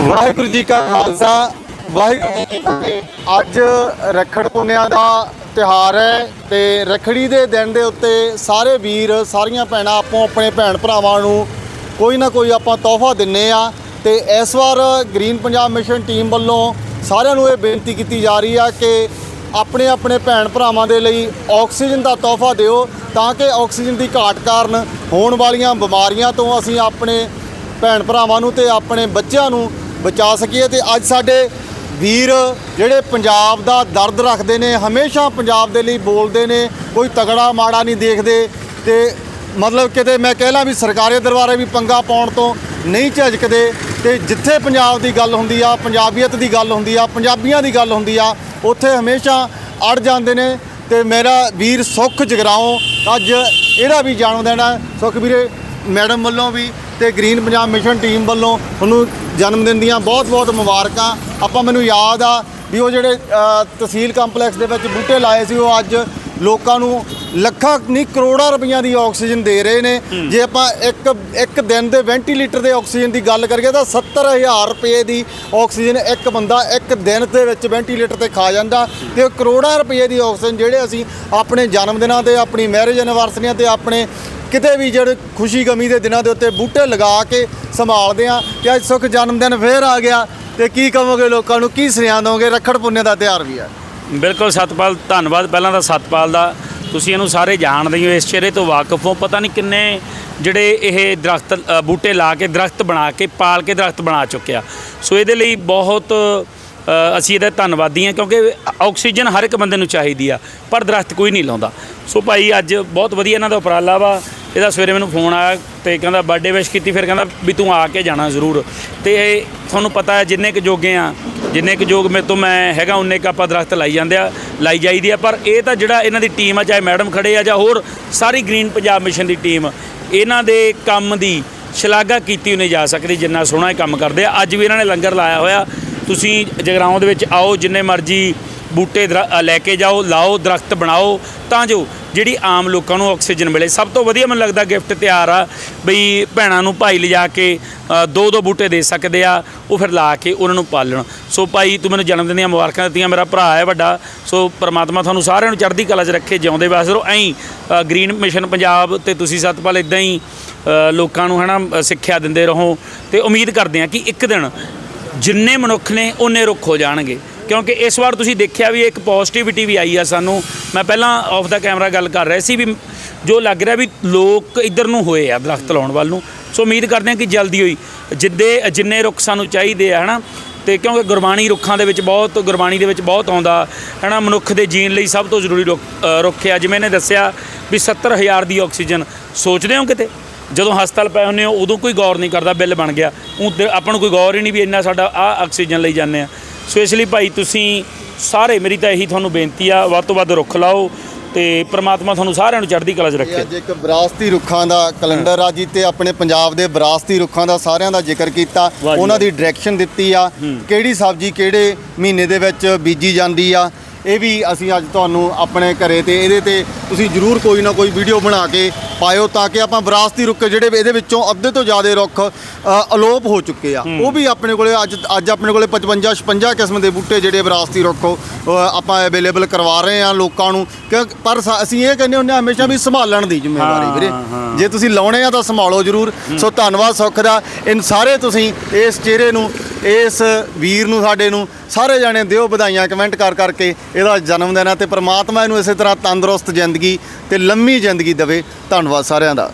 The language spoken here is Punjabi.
ਵਾਹਿਗੁਰੂ ਜੀ ਕਾ ਖਾਲਸਾ, ਵਾਹਿਗੁਰੂ ਜੀ ਅੱਜ ਰੱਖੜ ਪੁੰਨਿਆ ਦਾ ਤਿਹਾਰ ਹੈ ਤੇ ਰੱਖੜੀ ਦੇ ਦਿਨ ਦੇ ਉੱਤੇ ਸਾਰੇ ਵੀਰ, ਸਾਰੀਆਂ ਭੈਣਾਂ ਆਪੋ ਆਪਣੇ ਭੈਣ ਭਰਾਵਾਂ ਨੂੰ ਕੋਈ ਨਾ ਕੋਈ ਆਪਾਂ ਤੋਹਫਾ ਦਿੰਨੇ ਆ ਤੇ ਇਸ ਵਾਰ ਗ੍ਰੀਨ ਪੰਜਾਬ ਮਿਸ਼ਨ ਟੀਮ ਵੱਲੋਂ ਸਾਰਿਆਂ ਨੂੰ ਇਹ ਬੇਨਤੀ ਕੀਤੀ ਜਾ ਰਹੀ ਆ ਕਿ ਆਪਣੇ ਆਪਣੇ ਭੈਣ ਭਰਾਵਾਂ ਦੇ ਲਈ ਆਕਸੀਜਨ ਦਾ ਤੋਹਫਾ ਦਿਓ ਤਾਂ ਕਿ ਆਕਸੀਜਨ ਦੀ ਘਾਟ ਕਾਰਨ ਹੋਣ ਵਾਲੀਆਂ ਬਿਮਾਰੀਆਂ ਤੋਂ ਅਸੀਂ ਆਪਣੇ ਭੈਣ ਭਰਾਵਾਂ ਨੂੰ ਤੇ ਆਪਣੇ ਬੱਚਿਆਂ ਨੂੰ ਬਚਾ ਸਕੀਏ ਤੇ ਅੱਜ ਸਾਡੇ ਵੀਰ ਜਿਹੜੇ ਪੰਜਾਬ ਦਾ ਦਰਦ ਰੱਖਦੇ ਨੇ, ਹਮੇਸ਼ਾ ਪੰਜਾਬ ਦੇ ਲਈ ਬੋਲਦੇ ਨੇ, ਕੋਈ ਤਗੜਾ ਮਾੜਾ ਨਹੀਂ ਦੇਖਦੇ ਤੇ ਮਤਲਬ ਕਿਤੇ ਮੈਂ ਕਹਿ ਲਾਂ ਵੀ ਸਰਕਾਰੀ ਦਰਬਾਰੇ ਵੀ ਪੰਗਾ ਪਾਉਣ ਤੋਂ ਨਹੀਂ ਝਿਜਕਦੇ ਤੇ ਜਿੱਥੇ ਪੰਜਾਬ ਦੀ ਗੱਲ ਹੁੰਦੀ ਆ, ਪੰਜਾਬੀਅਤ ਦੀ ਗੱਲ ਹੁੰਦੀ ਆ, ਪੰਜਾਬੀਆਂ ਦੀ ਗੱਲ ਹੁੰਦੀ ਆ ਉੱਥੇ ਹਮੇਸ਼ਾ ਅੜ ਜਾਂਦੇ ਨੇ ਤੇ ਮੇਰਾ ਵੀਰ ਸੁਖ ਜਗਰਾਓ ਅੱਜ ਇਹਦਾ ਵੀ ਜਨਮ ਦਿਨ ਹੈ। ਸੁਖ ਵੀਰੇ, ਮੈਡਮ ਵੱਲੋਂ ਵੀ ਤੇ ਗ੍ਰੀਨ ਪੰਜਾਬ ਮਿਸ਼ਨ ਟੀਮ ਵੱਲੋਂ ਉਹਨੂੰ ਜਨਮ ਦਿਨ ਦੀਆਂ ਬਹੁਤ-ਬਹੁਤ ਮੁਬਾਰਕਾਂ। ਆਪਾਂ ਮੈਨੂੰ ਯਾਦ ਆ ਵੀ ਉਹ ਜਿਹੜੇ ਤਹਿਸੀਲ ਕੰਪਲੈਕਸ ਦੇ ਵਿੱਚ ਬੂਟੇ ਲਾਏ ਸੀ, ਉਹ ਅੱਜ ਲੋਕਾਂ ਨੂੰ ਲੱਖਾਂ ਨਹੀਂ ਕਰੋੜਾਂ ਰੁਪਈਆਂ ਦੀ ਆਕਸੀਜਨ ਦੇ ਰਹੇ ਨੇ। ਜੇ ਆਪਾਂ ਇੱਕ ਇੱਕ ਦਿਨ ਦੇ ਵੈਂਟੀਲੇਟਰ ਦੇ ਆਕਸੀਜਨ ਦੀ ਗੱਲ ਕਰੀਏ ਤਾਂ 70000 ਰੁਪਏ ਦੀ ਆਕਸੀਜਨ ਇੱਕ ਬੰਦਾ ਇੱਕ ਦਿਨ ਦੇ ਵਿੱਚ ਵੈਂਟੀਲੇਟਰ ਤੇ ਖਾ ਜਾਂਦਾ ਤੇ ਉਹ ਕਰੋੜਾਂ ਰੁਪਏ ਦੀ ਆਕਸੀਜਨ ਜਿਹੜੇ ਅਸੀਂ ਆਪਣੇ ਜਨਮ ਦਿਨਾਂ ਤੇ ਆਪਣੀ ਮੈਰਿਜ ਐਨਵਰਸਰੀਆਂ ਤੇ ਆਪਣੇ ਕਿਤੇ ਵੀ ਜਿਹੜੇ ਖੁਸ਼ੀ ਗਮੀ ਦੇ ਦਿਨਾਂ ਦੇ ਉੱਤੇ ਬੂਟੇ ਲਗਾ ਕੇ ਸੰਭਾਲਦੇ ਆ ਕਿ ਅੱਜ ਸੁੱਖ ਜਨਮ ਦਿਨ ਫੇਰ ਆ ਗਿਆ ਤੇ ਕੀ ਕਹੋਗੇ ਲੋਕਾਂ ਨੂੰ ਕੀ ਸੁਨੇਹਾ ਦੋਗੇ? ਰੱਖੜ ਪੁੰਨੇ ਦਾ ਤਿਉਹਾਰ ਵੀ ਆ ਬਿਲਕੁਲ ਸਤਪਾਲ, ਧੰਨਵਾਦ ਪਹਿਲਾਂ ਤਾਂ ਸਤਪਾਲ ਦਾ। ਤੁਸੀਂ ਇਹਨੂੰ ਸਾਰੇ ਜਾਣਦੇ ਹੋ ਇਸ ਚਿਹਰੇ ਤੋਂ ਵਾਕਿਫ ਹੋ। ਪਤਾ ਨਹੀਂ ਕਿੰਨੇ ਜਿਹੜੇ ਇਹ ਦਰਖਤ ਬੂਟੇ ਲਾ ਕੇ, ਦਰਖਤ ਬਣਾ ਕੇ, ਪਾਲ ਕੇ ਦਰਖਤ ਬਣਾ ਚੁੱਕਿਆ ਸੋ ਇਹਦੇ ਲਈ ਬਹੁਤ ਅਸੀਂ ਇਹਦਾ ਧੰਨਵਾਦੀ ਹਾਂ, ਕਿਉਂਕਿ ਆਕਸੀਜਨ ਹਰ ਇੱਕ ਬੰਦੇ ਨੂੰ ਚਾਹੀਦੀ ਆ, ਪਰ ਦਰਖਤ ਕੋਈ ਨਹੀਂ ਲਾਉਂਦਾ। ਸੋ ਭਾਈ, ਅੱਜ ਬਹੁਤ ਵਧੀਆ ਇਹਨਾਂ ਦਾ ਉਪਰਾਲਾ ਵਾ। ਇਹਦਾ ਸਵੇਰੇ ਮੈਨੂੰ ਫੋਨ ਆਇਆ ਤੇ ਕਹਿੰਦਾ ਬਰਥਡੇ ਵਿਸ਼ ਕੀਤੀ, ਫਿਰ ਕਹਿੰਦਾ ਵੀ ਤੂੰ ਆ ਕੇ ਜਾਣਾ ਜ਼ਰੂਰ। ਤੇ ਇਹ ਤੁਹਾਨੂੰ ਪਤਾ ਹੈ, ਜਿੰਨੇ ਕੁ ਜੋਗੇ ਆ ਜਿੰਨੇ ਕੁ ਯੋਗ ਮੇਰੇ ਤੋਂ ਮੈਂ ਹੈਗਾ, ਉਨੇ ਕੁ ਆਪਾਂ ਦਰਖਤ ਲਾਈ ਜਾਂਦੇ ਆ, ਲਾਈ ਜਾਈਦੀ ਆ। ਪਰ ਇਹ ਤਾਂ ਜਿਹੜਾ ਇਹਨਾਂ ਦੀ ਟੀਮ ਆ, ਚਾਹੇ ਮੈਡਮ ਖੜੇ ਆ ਜਾਂ ਹੋਰ ਸਾਰੀ ਗ੍ਰੀਨ ਪੰਜਾਬ ਮਿਸ਼ਨ ਦੀ ਟੀਮ ਇਹਨਾਂ ਦੇ ਕੰਮ ਦੀ ਸ਼ਲਾਘਾ ਕੀਤੀ ਨਹੀਂ ਜਾ ਸਕਦੀ, ਜਿੰਨਾ ਸੋਹਣਾ ਇਹ ਕੰਮ ਕਰਦੇ ਆ। ਅੱਜ ਵੀ ਇਹਨਾਂ ਨੇ ਲੰਗਰ ਲਾਇਆ ਹੋਇਆ। ਤੁਸੀਂ ਜਗਰਾਉਂ ਦੇ ਵਿੱਚ ਆਓ, ਜਿੰਨੇ ਮਰਜ਼ੀ ਬੂਟੇ ਦਰ- ਲੈ ਕੇ ਜਾਓ ਲਾਓ ਦਰਖਤ ਬਣਾਓ ਤਾਂ ਜੋ ਜਿਹੜੀ ਆਮ ਲੋਕਾਂ ਨੂੰ ਆਕਸੀਜਨ ਮਿਲੇ। ਸਭ ਤੋਂ ਵਧੀਆ ਮੈਨੂੰ ਲੱਗਦਾ ਗਿਫਟ ਤਿਆਰ ਆ ਬਈ ਭੈਣਾਂ ਨੂੰ ਭਾਈ ਲਿਜਾ ਕੇ ਦੋ ਦੋ ਬੂਟੇ ਦੇ ਸਕਦੇ ਆ ਉਹ ਫਿਰ ਲਾ ਕੇ ਉਹਨਾਂ ਨੂੰ ਪਾਲਣ। ਸੋ ਭਾਈ ਤੂੰ ਮੈਨੂੰ ਜਨਮ ਦਿਨ ਦੀਆਂ ਮੁਬਾਰਕਾਂ ਦਿੱਤੀਆਂ ਮੇਰਾ ਭਰਾ ਹੈ ਵੱਡਾ। ਸੋ ਪਰਮਾਤਮਾ ਤੁਹਾਨੂੰ ਸਾਰਿਆਂ ਨੂੰ ਚੜ੍ਹਦੀ ਕਲਾ 'ਚ ਰੱਖੇ ਜਿਉਂਦੇ ਵਾਸਤੇ। ਐਂ ਅ, ਗ੍ਰੀਨ ਮਿਸ਼ਨ ਪੰਜਾਬ ਤੇ ਤੁਸੀਂ ਸਤਪਾਲ ਇਦਾਂ ਹੀ ਲੋਕਾਂ ਨੂੰ ਹਨਾ ਅ, ਸਿੱਖਿਆ ਦਿੰਦੇ ਰਹੋ। ਤੇ ਉਮੀਦ ਕਰਦੇ ਹਾਂ ਕਿ ਇੱਕ ਦਿਨ ਜਿੰਨੇ ਮਨੁੱਖ ਨੇ ਉਹਨੇ ਰੁੱਖ ਹੋ ਜਾਣਗੇ। ਕਿਉਂਕਿ ਇਸ ਵਾਰ ਤੁਸੀਂ ਦੇਖਿਆ ਵੀ ਇੱਕ ਪੋਜ਼ਿਟਿਵਿਟੀ ਵੀ ਆਈ ਆ ਸਾਨੂੰ। ਮੈਂ ਪਹਿਲਾਂ ਆਫ ਦਾ ਕੈਮਰਾ ਗੱਲ ਕਰ ਰਿਹਾ ਸੀ ਵੀ ਜੋ ਲੱਗ ਰਿਹਾ ਵੀ ਲੋਕ ਇੱਧਰ ਨੂੰ ਹੋਏ ਆ ਦਰਖਤ ਲਾਉਣ ਵੱਲ ਨੂੰ। ਸੋ ਉਮੀਦ ਕਰਦੇ ਹਾਂ ਕਿ ਜਲਦੀ ਹੋਈ। ਜਿੱਦੇ, ਜਿੰਨੇ ਰੁੱਖ ਸਾਨੂੰ ਚਾਹੀਦੇ ਆ, ਹਨਾ। ਤੇ ਕਿਉਂਕਿ ਗੁਰਬਾਣੀ ਰੁੱਖਾਂ ਦੇ ਵਿੱਚ ਬਹੁਤ, ਗੁਰਬਾਣੀ ਦੇ ਵਿੱਚ ਬਹੁਤ ਆਉਂਦਾ, ਹਨਾ। ਮਨੁੱਖ ਦੇ ਜੀਣ ਲਈ ਸਭ ਤੋਂ ਜ਼ਰੂਰੀ ਰੁੱਖ ਰੁੱਖ ਆ। ਜਿਵੇਂ ਇਹਨੇ ਦੱਸਿਆ ਵੀ 70000 ਦੀ ਆਕਸੀਜਨ। ਸੋਚਦੇ ਹੋ ਕਿਤੇ? ਜਦੋਂ ਹਸਪਤਾਲ ਪਏ ਹੁੰਦੇ ਹੋ, ਉਦੋਂ ਕੋਈ ਗੌਰ ਨਹੀਂ ਕਰਦਾ, ਬਿੱਲ ਬਣ ਗਿਆ। ਉਹ ਆਪਾਂ ਨੂੰ ਕੋਈ ਗੌਰ ਹੀ ਨਹੀਂ ਵੀ ਇੰਨਾ ਸਾਡਾ ਆ ਆਕਸੀਜਨ ਲਈ ਜਾਂਦੇ ਆ। ਸੋ ਇਸ ਲਈ ਭਾਈ ਤੁਸੀਂ ਸਾਰੇ ਮੇਰੀ ਤਾਂ ਇਹੀ ਤੁਹਾਨੂੰ ਬੇਨਤੀ ਆ ਵੱਧ ਤੋਂ ਵੱਧ ਰੁੱਖ ਲਾਓ ਤੇ ਪ੍ਰਮਾਤਮਾ ਤੁਹਾਨੂੰ ਸਾਰਿਆਂ ਨੂੰ ਚੜ੍ਹਦੀ ਕਲਾ 'ਚ ਰੱਖੇ ਅੱਜ ਇੱਕ ਵਿਰਾਸਤੀ ਰੁੱਖਾਂ ਦਾ ਕੈਲੰਡਰ ਆ ਜੀ ਤੇ ਆਪਣੇ ਪੰਜਾਬ ਦੇ ਵਿਰਾਸਤੀ ਰੁੱਖਾਂ ਦਾ ਸਾਰਿਆਂ ਦਾ ਜ਼ਿਕਰ ਕੀਤਾ ਉਹਨਾਂ ਦੀ ਡਾਇਰੈਕਸ਼ਨ ਦਿੱਤੀ ਆ ਕਿਹੜੀ ਸਬਜ਼ੀ ਕਿਹੜੇ ਮਹੀਨੇ ਦੇ ਵਿੱਚ ਬੀਜੀ ਜਾਂਦੀ ਆ ਇਹ ਵੀ ਅਸੀਂ ਅੱਜ ਤੁਹਾਨੂੰ ਆਪਣੇ ਘਰੇ ਤੇ ਇਹਦੇ ਤੇ ਤੁਸੀਂ ਜਰੂਰ ਕੋਈ ਨਾ ਕੋਈ ਵੀਡੀਓ ਬਣਾ ਕੇ ਪਾਇਓ ਤਾਂ ਕਿ ਆਪਾਂ ਵਿਰਾਸਤੀ ਰੁੱਖ ਜਿਹੜੇ ਇਹਦੇ ਵਿੱਚੋਂ ਅੱਧੇ ਤੋਂ ਜ਼ਿਆਦਾ ਰੁੱਖ ਅਲੋਪ ਹੋ ਚੁੱਕੇ ਆ। ਉਹ ਵੀ ਆਪਣੇ ਕੋਲੇ ਅੱਜ ਅੱਜ ਆਪਣੇ ਕੋਲੇ 55 56 ਕਿਸਮ ਦੇ ਬੂਟੇ ਜਿਹੜੇ ਵਿਰਾਸਤੀ ਰੁੱਖ ਆਪਾਂ ਅਵੇਲੇਬਲ ਕਰਵਾ ਰਹੇ ਆ ਲੋਕਾਂ ਨੂੰ। ਪਰ ਅਸੀਂ ਇਹ ਕਹਿੰਦੇ ਹੁੰਦੇ ਹਾਂ ਹਮੇਸ਼ਾ ਵੀ ਸੰਭਾਲਣ ਦੀ ਜ਼ਿੰਮੇਵਾਰੀ ਵੀਰੇ। ਜੇ ਤੁਸੀਂ ਲਾਉਣੇ ਆ ਤਾਂ ਸੰਭਾਲੋ ਜਰੂਰ। ਸੋ ਧੰਨਵਾਦ ਸੁੱਖ ਦਾ। ਇਨ ਸਾਰੇ ਤੁਸੀਂ ਇਸ ਚਿਹਰੇ ਨੂੰ ਇਸ ਵੀਰ ਨੂੰ, ਸਾਡੇ ਨੂੰ ਸਾਰੇ ਜਾਣੇ ਦਿਓ ਵਧਾਈਆਂ ਕਮੈਂਟ ਕਰ ਕਰਕੇ ਇਹਦਾ ਜਨਮ ਦਿਨ ਹੈ ਤੇ ਪ੍ਰਮਾਤਮਾ ਇਹਨੂੰ ਇਸੇ ਤਰ੍ਹਾਂ ਤੰਦਰੁਸਤ ਜ਼ਿੰਦਗੀ ਤੇ ਲੰਮੀ ਜ਼ਿੰਦਗੀ ਦੇਵੇ। ਧੰਨਵਾਦ ਸਾਰਿਆਂ ਦਾ।